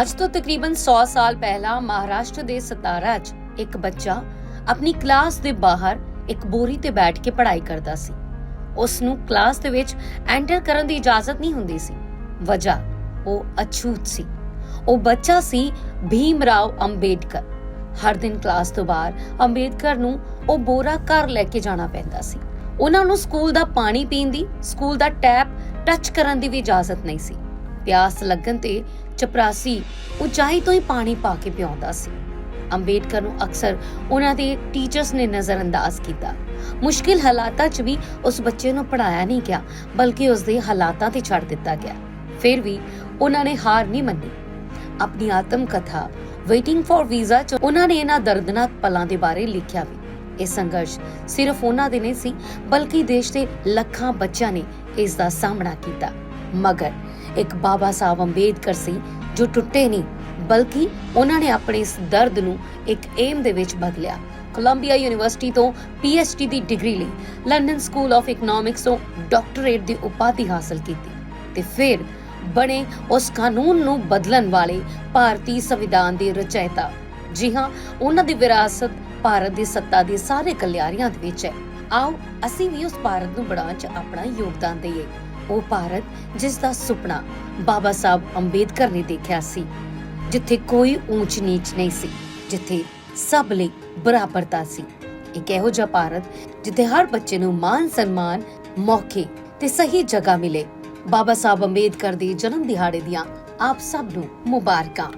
ਅੱਜ ਤੋਂ ਤਕਰੀਬਨ 100 ਸਾਲ ਪਹਿਲਾਂ ਮਹਾਰਾਸ਼ਟਰ ਦੇ ਸਤਾਰਾ 'ਚ ਇੱਕ ਬੱਚਾ ਆਪਣੀ ਕਲਾਸ ਦੇ ਬਾਹਰ ਇੱਕ ਬੋਰੀ ਤੇ ਬੈਠ ਕੇ ਪੜ੍ਹਾਈ ਕਰਦਾ ਸੀ। ਉਸ ਨੂੰ ਕਲਾਸ ਦੇ ਵਿੱਚ ਐਂਟਰ ਕਰਨ ਦੀ ਇਜਾਜ਼ਤ ਨਹੀਂ ਹੁੰਦੀ ਸੀ। ਵਜ੍ਹਾ, ਉਹ ਅਛੂਤ ਸੀ। ਉਹ ਬੱਚਾ ਸੀ ਭੀਮ ਰਾਓ ਅੰਬੇਡਕਰ। ਹਰ ਦਿਨ ਕਲਾਸ ਤੋਂ ਬਾਹਰ ਅੰਬੇਡਕਰ ਨੂੰ ਉਹ ਬੋਰਾ ਘਰ ਲੈ ਕੇ ਜਾਣਾ ਪੈਂਦਾ ਸੀ। ਉਹਨਾਂ ਨੂੰ ਸਕੂਲ ਦਾ ਪਾਣੀ ਪੀਣ ਦੀ, ਸਕੂਲ ਦਾ ਟੈਪ ਟੱਚ ਕਰਨ ਦੀ ਵੀ ਇਜਾਜ਼ਤ ਨਹੀਂ ਸੀ। ਪਿਆਸ ਲੱਗਣ ਤੇ ਚਪਰਾਸੀ ਉਚਾਈ ਤੋਂ ਹੀ ਪਾਣੀ ਪਾ ਕੇ ਪਿਆਉਂਦਾ ਸੀ। ਅੰਬੇਡਕਰ ਨੂੰ ਅਕਸਰ ਉਹਨਾਂ ਦੇ ਟੀਚਰਸ ਨੇ ਨਜ਼ਰਅੰਦਾਜ਼ ਕੀਤਾ। ਮੁਸ਼ਕਿਲ ਹਾਲਾਤਾਂ 'ਚ ਵੀ ਉਸ ਬੱਚੇ ਨੂੰ ਪੜਾਇਆ ਨਹੀਂ ਗਿਆ, ਬਲਕਿ ਉਸ ਦੇ ਹਾਲਾਤਾਂ ਤੇ ਛੱਡ ਦਿੱਤਾ ਗਿਆ। ਫਿਰ ਵੀ ਉਹਨਾਂ ਨੇ ਹਾਰ ਨਹੀਂ ਮੰਨੀ। ਆਪਣੀ ਆਤਮ ਕਥਾ ਵੇਟਿੰਗ ਫॉर ਵੀਜ਼ਾ 'ਚ ਉਹਨਾਂ ਨੇ ਇਹਨਾਂ ਦਰਦਨਾਕ ਪਲਾਂ ਦੇ ਬਾਰੇ ਲਿਖਿਆ ਵੀ। ਇਹ ਸੰਘਰਸ਼ ਸਿਰਫ ਉਹਨਾਂ ਦੇ ਨਹੀਂ ਸੀ, ਬਲਕਿ ਦੇਸ਼ ਦੇ ਲੱਖਾਂ ਬੱਚਿਆਂ ਨੇ ਇਸ ਦਾ ਸਾਹਮਣਾ ਕੀਤਾ। ਮਗਰ। ਇੱਕ ਬਾਬਾ ਸਾਹਿਬ ਅੰਬੇਦਕਰ ਸੀ ਜੋ ਟੁੱਟੇ ਨਹੀਂ, ਬਲਕਿ ਉਹਨਾਂ ਨੇ ਆਪਣੇ ਇਸ ਦਰਦ ਨੂੰ ਇੱਕ ਏਮ ਦੇ ਵਿੱਚ ਬਦਲਿਆ। ਕੋਲੰਬੀਆ ਯੂਨੀਵਰਸਿਟੀ ਤੋਂ ਡੀ ਦੀ ਡਿਗਰੀ ਲਈ ਲੰਡਨ ਸਕੂਲ ਆਫ ਇਕਨੋਮਿਕਸ ਤੋਂ ਡਾਕਟਰੇਟ ਦੀ ਉਪਾਧੀ ਹਾਸਲ ਕੀਤੀ ਤੇ ਫਿਰ ਬਣੇ ਉਸ ਕਾਨੂੰਨ ਨੂੰ ਬਦਲਣ ਵਾਲੇ ਭਾਰਤੀ ਸੰਵਿਧਾਨ ਦੇ ਰਚੈਤਾ ਜੀ ਹਾਂ, ਉਹਨਾਂ ਦੀ ਵਿਰਾਸਤ ਭਾਰਤ ਦੀ ਸੱਤਾ ਦੇ ਸਾਰੇ ਕਲਿਆਰੀਆਂ ਦੇ ਵਿੱਚ ਹੈ। ਆਓ, ਅਸੀਂ ਵੀ ਉਸ ਭਾਰਤ ਨੂੰ ਬਣਾਉਣ 'ਚ ਆਪਣਾ ਯੋਗਦਾਨ ਦਈਏ। ਉਹ ਭਾਰਤ, ਜਿਸ ਦਾ ਸੁਪਨਾ ਬਾਬਾ ਸਾਹਿਬ ਅੰਬੇਦਕਰ ਨੇ ਦੇਖਿਆ ਸੀ, ਜਿੱਥੇ ਕੋਈ ਊਂਚ ਨੀਚ ਨਹੀਂ ਸੀ, ਜਿੱਥੇ ਸਭ ਲਈ ਬਰਾਬਰਤਾ ਸੀ। ਇੱਕ ਇਹੋ ਜਿਹਾ ਭਾਰਤ, ਜਿੱਥੇ ਹਰ ਬੱਚੇ ਨੂੰ ਮਾਨ ਸਨਮਾਨ, ਮੌਕੇ ਤੇ ਸਹੀ ਜਗ੍ਹਾ ਮਿਲੇ। ਬਾਬਾ ਸਾਹਿਬ ਅੰਬੇਦਕਰ ਦੇ ਜਨਮ ਦਿਹਾੜੇ ਦੀਆਂ ਆਪ ਸਭ ਨੂੰ ਮੁਬਾਰਕਾਂ।